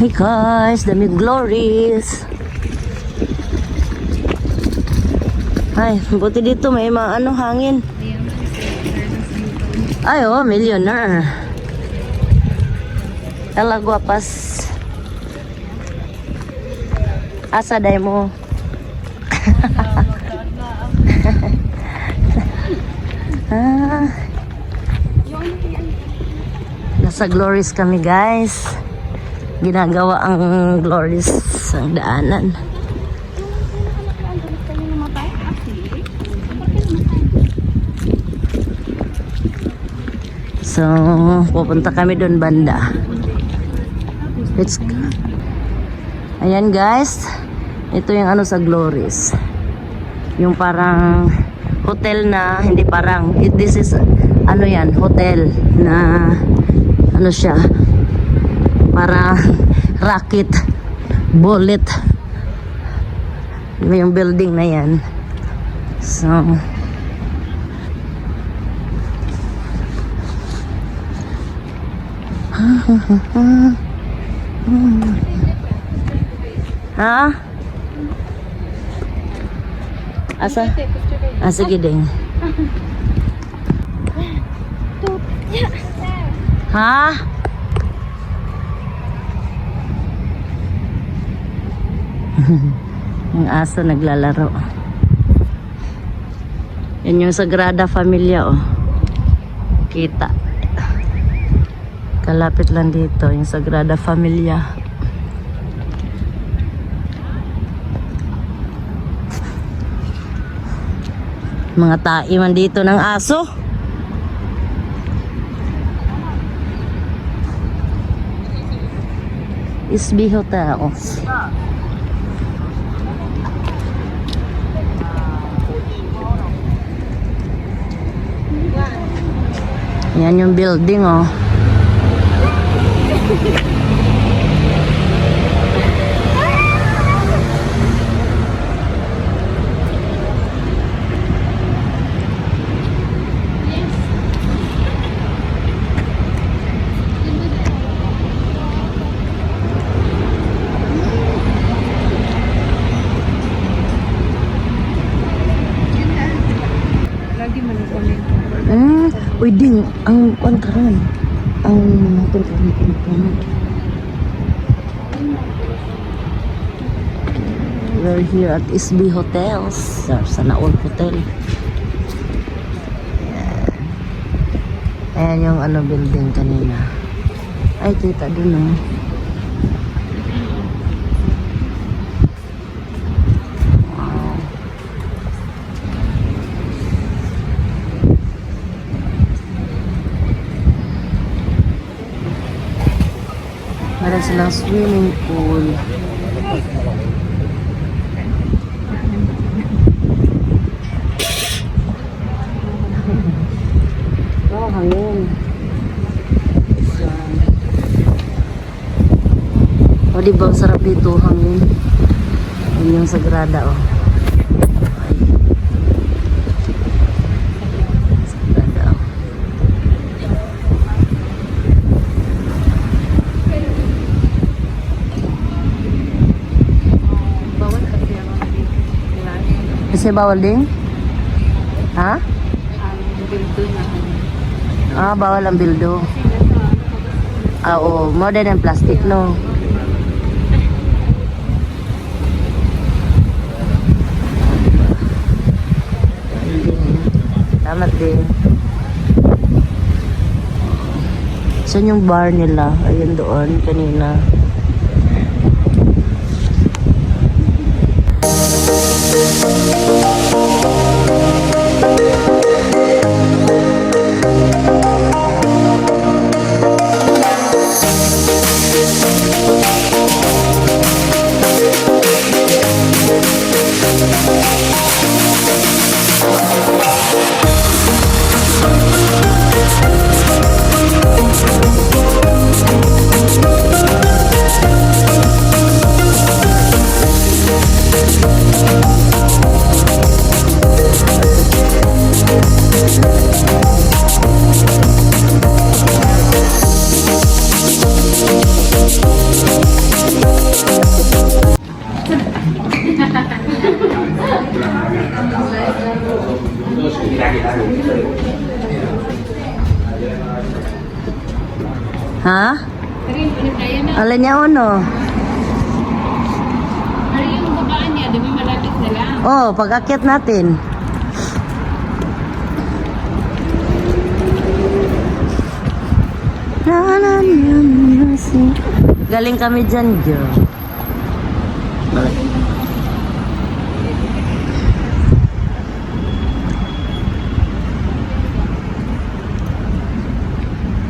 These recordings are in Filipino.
Hey guys, dami glories. Ay, buti dito may mga ano hangin. Ay, oh, millionaire. Ela guapas. Asa day mo? ah. Nasa Glories kami guys. Ginagawa ang Glories ang daanan. So, pupunta kami doon banda. Let's Ayan guys. Ito yung ano sa Glories. Yung parang hotel na, hindi parang, it, this is, ano yan, hotel na, ano siya, para rocket, bullet, yung building na yan. So, ha? Asa? Ah, sige ding. Ha? Yung aso naglalaro. Yan yung Sagrada Familia, oh. Kita. Kalapit lang dito, yung Sagrada Familia. Mga taiman dito ng aso. Isbi Hotels. Yan yung building oh. Lagi man ang comment. Hmm, uy ding, ang karon. Ang mga karon karon. We're here at SB Hotels, sa Sanaol Hotel. Ayan. Yung ano building kanina. Ay, kita dun oh. Silang swimming pool. Oh, hangin. O, di ba ang sarap dito, hangin? Yun yung sagrada, oh. Ay. Sagrada, oh. Bawal kasi ako nag-class. Kasi bawal din? Ha? Ah, bawal ang bildo. Ah, oo. Modern and plastic, no? Tama din. Saan yung bar nila? Ayun doon, kanina. Ha? Pero. Alin niya uno? Ano yung babaan niya? Di ba malapit na lang? Oh, pag-akyat natin. Galing kami dyan, girl.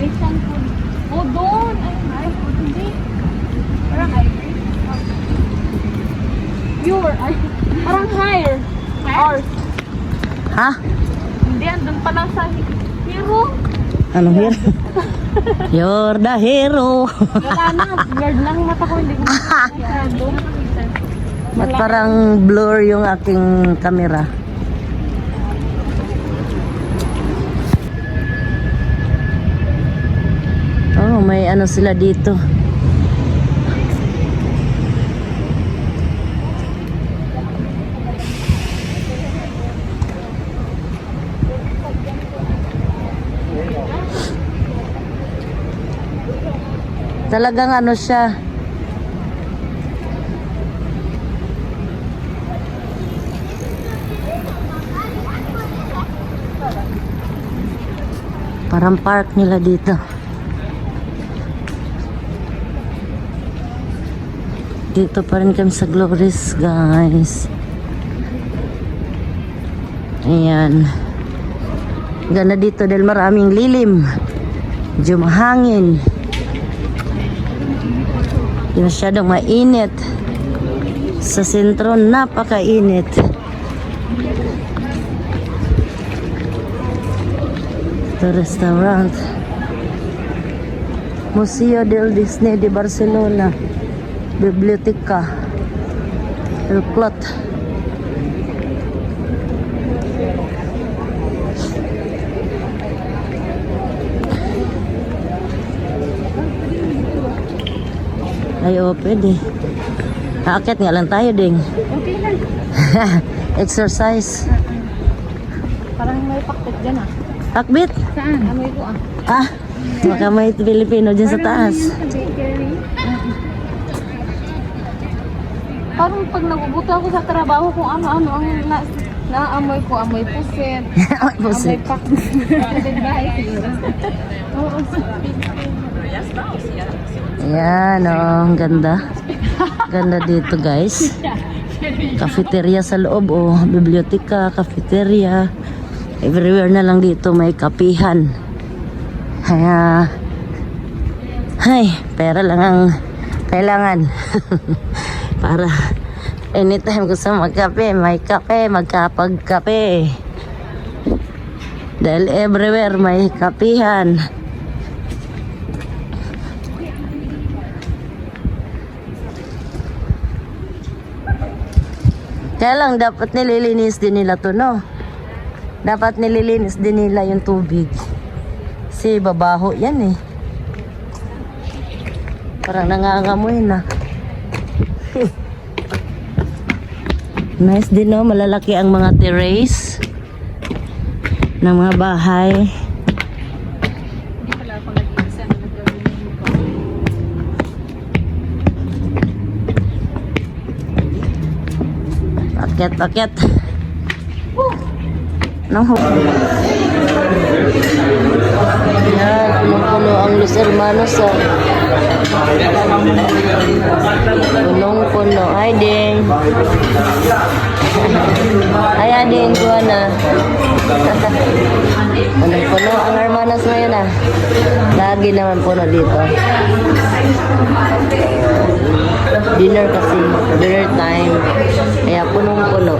Ay, saan po? Oh, doon! Ay, ay, hindi. Parang higher. Pure. Ay, parang higher. Ours. Ha? Hindi, andun pa lang sa hero. Ano hero? You're the hero. Wala na. Blurred lang mata ko. Hindi ko. Ba't parang blur yung aking camera? Oh, may ano sila dito. Talagang ano siya, Parang park nila dito. Dito pa rin kami sa Glorious, guys. Ayan. Ganda dito dahil maraming lilim. Medyo mahangin. Masyadong mainit. Sa sentro, napakainit. Ito restaurant. Museo del Disney de Barcelona. Biblioteca. El Clot. Ay, oh, pwede. Akit nga lang tayo, ding. Okay lang. Exercise. Parang may pakpit dyan ah. Akbit. Saan? Amoy ko ah. Ah, baka may Pilipino dyan sa taas. Parang pag naguguto ako sa trabaho kung ano-ano ang na, naamoy ko, amoy puset, Ay, amoy pusit. pak. Bahay siguro. Oo. Ayan, oh, ang ganda. Ganda dito, guys. Cafeteria sa loob, oh. Biblioteka, cafeteria. Everywhere na lang dito may kapihan. Kaya, ay, pera lang ang kailangan. Para anytime gusto magkape, may kape, magkapagkape. Dahil everywhere may kapihan. Kaya lang, dapat nililinis din nila to, no? Dapat nililinis din nila yung tubig. Kasi babaho yan eh. Parang nangangamoy na. nice din, no? Malalaki ang mga terrace ng mga bahay. Paket, paket. Nang ho. Yan, punong-puno ang Los Hermanos sa punong-puno. Ay, Ding. Ay, Ading, kuha na. punong-puno ang Hermanos ngayon ah. Lagi naman puno dito. Dinner kasi, dinner time. Kaya punong-puno.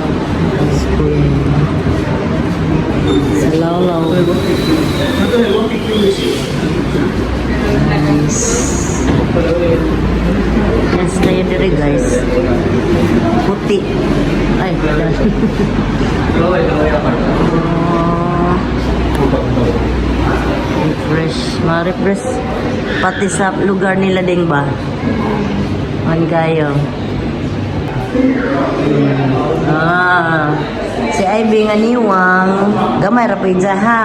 Ice cream. Sa lawlaw. Nice. Guys. Puti. Ay. Refresh, ma-refresh. Pati sa lugar nila ding ba? Man kayo. Ah, si Ivy nga niwang, gamay ra pizza ha.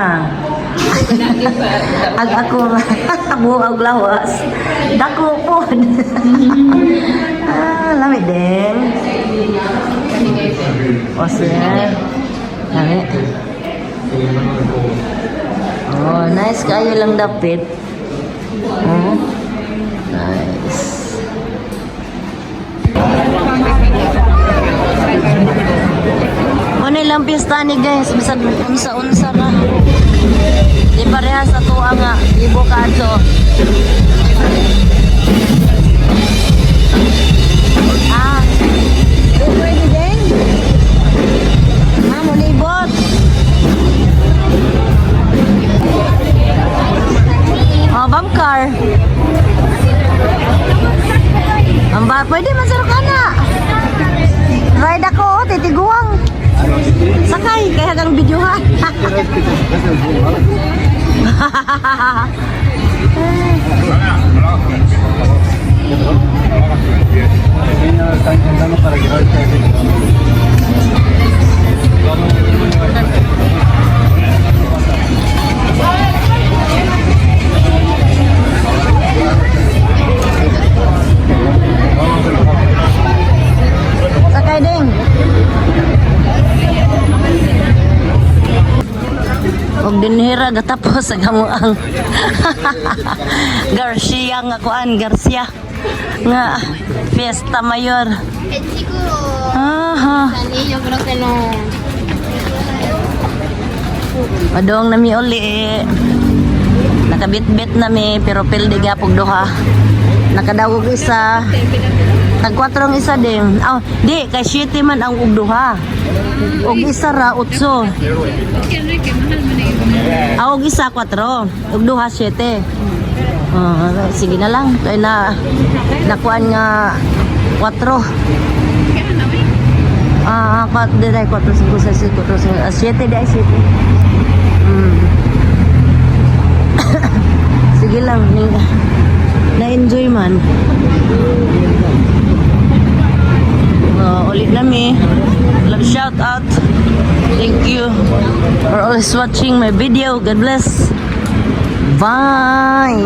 Ag ako, buog lawas. Dako po. ah, lamig din. O siya. Lamig. Oh, nice kayo lang dapit. Oh. Nice. Ano lang pista ni guys, bisag unsa-unsa na. Di parehas sa tuwa nga, ibo kadto. Ah. Pwede din. Dinhira gatapos sa gamuang Garcia nga kuan Garcia nga Fiesta Mayor. Eh, siguro, Aha. sani, yo creo que no. Madong nami uli. Nakabit-bit nami pero pildi gapog duha. Nakadawog isa. Tag kwatrong isa din. Oh, di kay siyete man ang ug duha. Og isa ra utso. Ah, og isa kwatro. Og duha siyete. Ah, sige na lang. Kay na nakuan nga kwatro. Ah, kwat di dai kwatro cinco seis kwatro cinco ah, siete dai siete. Mm. Sige lang, na-enjoy man. shout out. Thank you for always watching my video. God bless. Bye.